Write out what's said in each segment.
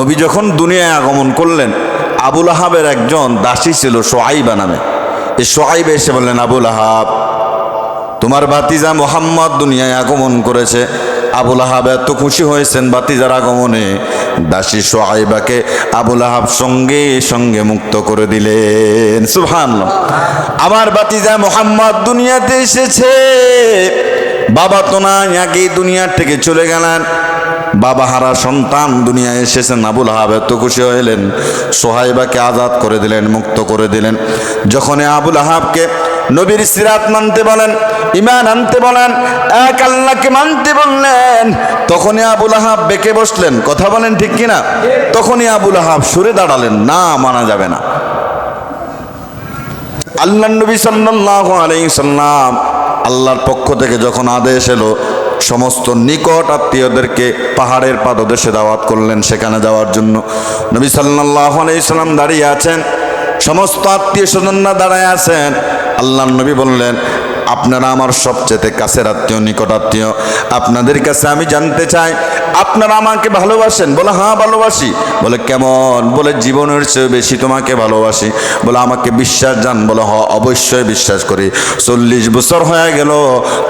নবী যখন দুনিয়ায় আগমন করলেন, আবুল আহাবের একজন দাসী ছিল সোহাইবা নামে। এই সোহাইব এসে বললেন, আবুল আহাব, তোমার বাতিজা মোহাম্মদ দুনিয়ায় আগমন করেছে। আবুল আহাব এত খুশি হয়েছেন বাতিজার আগমনে। দাসী সোহাইবাকে আবুল আহাব সঙ্গে সঙ্গে মুক্ত করে দিলেন। সুহান আমার বাতিজা মোহাম্মদ দুনিয়াতে এসেছে। বাবা তো না আগেই দুনিয়ার থেকে চলে গেলেন। বাবা হারা সন্তান দুনিয়ায় এসেছেন, আবুল আহাব এত খুশি হইলেন সোহাইবাকে আজাদ করে দিলেন, মুক্ত করে দিলেন। যখন আবুল আহাবকে নবীর সিরাত মানতে বলেন ইমান আনতে বলেন, এক আল্লাহকে মানতে বললেন, তখনই আবুল আহাব বেঁকে বসলেন। কথা বলেন ঠিক কিনা? তখনই আবুল আহাব সরে দাঁড়ালেন, না মানা যাবে না। আল্লাহ নবী সাল্লাল্লাহু আলাইহি সাল্লাম আল্লাহর পক্ষ থেকে যখন আদেশ এলো সমস্ত নিকট আত্মীয়দেরকে পাহাড়ের পাদদেশে দাওয়াত করলেন সেখানে যাওয়ার জন্য। নবী সাল্লাহ ইসলাম দাঁড়িয়ে আছেন। সমস্ত আত্মীয় স্বজনরা দাঁড়ায় আছেন। আল্লাহ নবী বললেন আপনারা আমার সবচেয়ে কাছের আত্মীয়, নিকট আত্মীয়, আপনাদের কাছে আমি জানতে চাই, আপনারা আমাকে ভালোবাসেন? বলে হ্যাঁ ভালোবাসি। বলে, কেমন? বলে, জীবনের চেয়ে বেশি তোমাকে ভালোবাসি। বলে, আমাকে বিশ্বাস জান। বলে, হ, অবশ্যই বিশ্বাস করি। চল্লিশ বছর হয়ে গেল,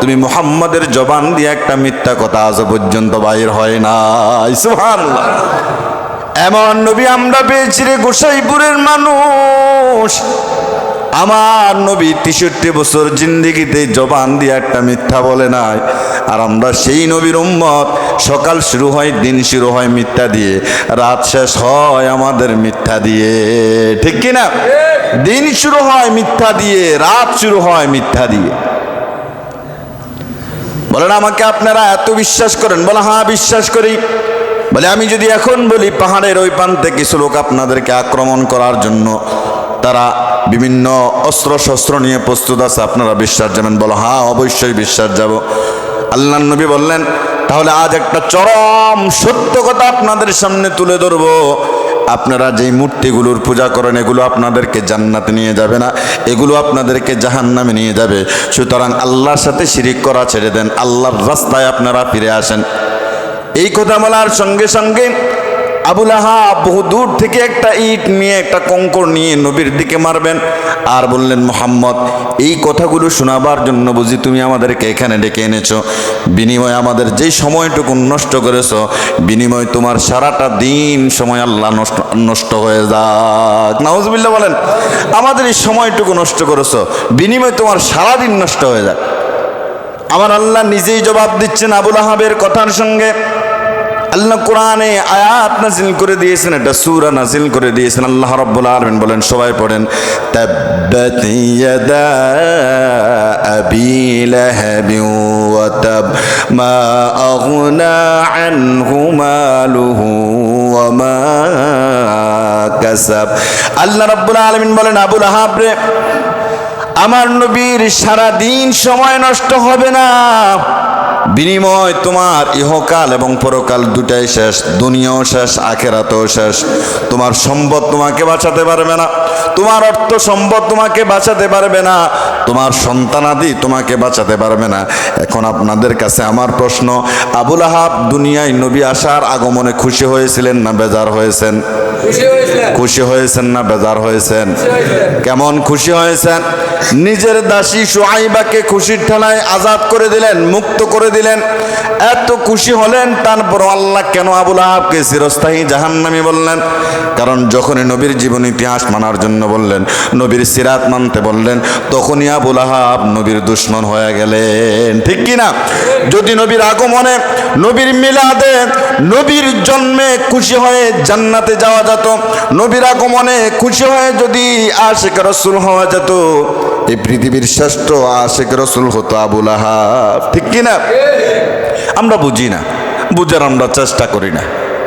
তুমি মোহাম্মদের জবান দিয়ে একটা মিথ্যা কথা আজ পর্যন্ত বাইর হয় না এমন নবী আমরা পেয়েছি রে, গোসাইপুরের মানুষ। আমার নবী তেষট্টি বছর জিন্দিগিতে জবান দিয়ে একটা মিথ্যা বলে নাই। আর আমরা সেই নবীর উম্মত, সকাল শুরু হয়, দিন শুরু হয় মিথ্যা দিয়ে, রাত শেষ হয় আমাদের মিথ্যা দিয়ে। ঠিক কি না দিন শুরু হয় মিথ্যা দিয়ে, রাত শুরু হয় মিথ্যা দিয়ে। বলেন, আমাকে আপনারা এত বিশ্বাস করেন? বলে হ্যাঁ বিশ্বাস করি। বলে, আমি যদি এখন বলি, পাহাড়ের ওই প্রান্তে কিছু লোক আপনাদেরকে আক্রমণ করার জন্য তারা বিভিন্ন অস্ত্র শস্ত্র নিয়ে প্রস্তুত আছে। আপনারা বিশ্বাস যাবেন বলো হ্যাঁ অবশ্যই বিশ্বাস যাব আল্লাহ নবী বললেন, তাহলে আজ একটা চরম সত্য কথা আপনাদের সামনে তুলে ধরবো। আপনারা যেই মূর্তিগুলোর পূজা করেন, এগুলো আপনাদেরকে জান্নাতে নিয়ে যাবে না, এগুলো আপনাদেরকে জাহান্নামে নিয়ে যাবে। সুতরাং আল্লাহর সাথে শিরিক করা ছেড়ে দেন, আল্লাহর রাস্তায় আপনারা ফিরে আসেন। এই কথা বলার সঙ্গে সঙ্গে আবুল বহু দূর থেকে একটা ইট নিয়ে, একটা কঙ্কর নিয়ে নবীর দিকে মারবেন আর বললেন, মোহাম্মদ, এই কথাগুলো শোনাবার জন্য বুঝি তুমি আমাদেরকে এখানে ডেকে এনেছো। বিনিময়ে আমাদের যেই সময়টুকু নষ্ট করেছ, বিনিময় তোমার সারাটা দিন সময় আল্লাহ নষ্ট নষ্ট হয়ে যাক। নাউজবিল্লা বলেন, আমাদের এই সময়টুকু নষ্ট করেছ, বিনিময় তোমার সারা দিন নষ্ট হয়ে যাক। আমার আল্লাহ নিজেই জবাব দিচ্ছেন আবুল আহাবের কথার সঙ্গে। আল্লাহ কোরআনে আয়াত নাজিল করে দিয়েছেন, একটা সূরা নাজিল করে দিয়েছেন। আল্লাহ রাব্বুল আলামিন বলেন, সবাই পড়েন আল্লাহ রাব্বুল আলামিন বলেন আবুল আহাব রে, আমার নবীর সারা দিন সময় নষ্ট হবে না। বিনিময় তোমার ইহকাল এবং পরকাল দুটাই শেষ দুনিয়াও শেষ আখেরাতেও শেষ। তোমার সম্পদ তোমাকে বাঁচাতে পারবে না তোমার অর্থ সম্পদ তোমাকে বাঁচাতে পারবে না তোমার সন্তানাদি তোমাকে বাঁচাতে পারবে না। এখন আপনাদের কাছে আমার প্রশ্ন আবুল আহাব দুনিয়ায় নবী আসার আগমনে খুশি হয়েছিলেন না বেজার হয়েছেন? খুশি খুশি হয়েছেন না বেজার হয়েছেন? কেমন খুশি হয়েছেন? নিজের দাসী সোহাইবাকে খুশির ঠেলায় আজাদ করে দিলেন মুক্ত করে দিলেন। এত খুশি হলেন তারপর আল্লাহ কেন আবুল আহাবকে চিরস্থায়ী জাহান্নামি বললেন? কারণ যখনই নবীর জীবন ইতিহাস মানার জন্য বললেন, নবীর সিরাত মানতে বললেন, তখনই আবুল আহাব নবীর দুশ্মন হয়ে গেলেন। ঠিক কি না? যদি নবীর আগমনে, নবীর মিলাদে নবীর জন্মে খুশি হয়ে জান্নাতে যাওয়া যেত, নবীর আগমনে খুশি হয়ে যদি আশেক রসুল হওয়া যেত এই পৃথিবীর শ্রেষ্ঠ আশেক রসুল হতো আবুল আহাব। ঠিক কি না আমরা বুঝি না। বুঝার আমরা চেষ্টা করি না।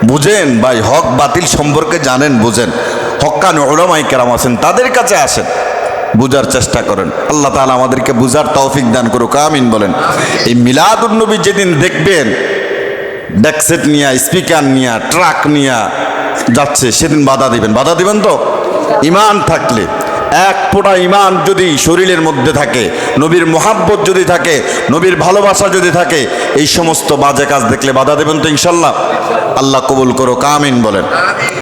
বুঝেন ভাই, হক বাতিল সম্পর্কে জানেন, বুঝেন। হক্কান ওলামাই কেরাম আছেন, তাদের কাছে আসেন। বুঝার চেষ্টা করেন। আল্লাহ তাআলা আমাদেরকে বুঝার তৌফিক দান করুক, আমিন বলেন। এই মিলাদুন্নবী যেদিন দেখবেন ডেকসেট নিয়া, স্পিকার নিয়া, ট্রাক নিয়া যাচ্ছে, সেদিন বাধা দিবেন। বাধা দিবেন তো? ইমান থাকলে। এক ফোঁটা ইমান যদি শরীরের মধ্যে থাকে, নবীর মোহাব্বত যদি থাকে, নবীর ভালোবাসা যদি থাকে, এই সমস্ত বাজে কাজ দেখলে বাধা দেবেন তো ইনশাল্লাহ। আল্লাহ কবুল করো কামিন বলেন।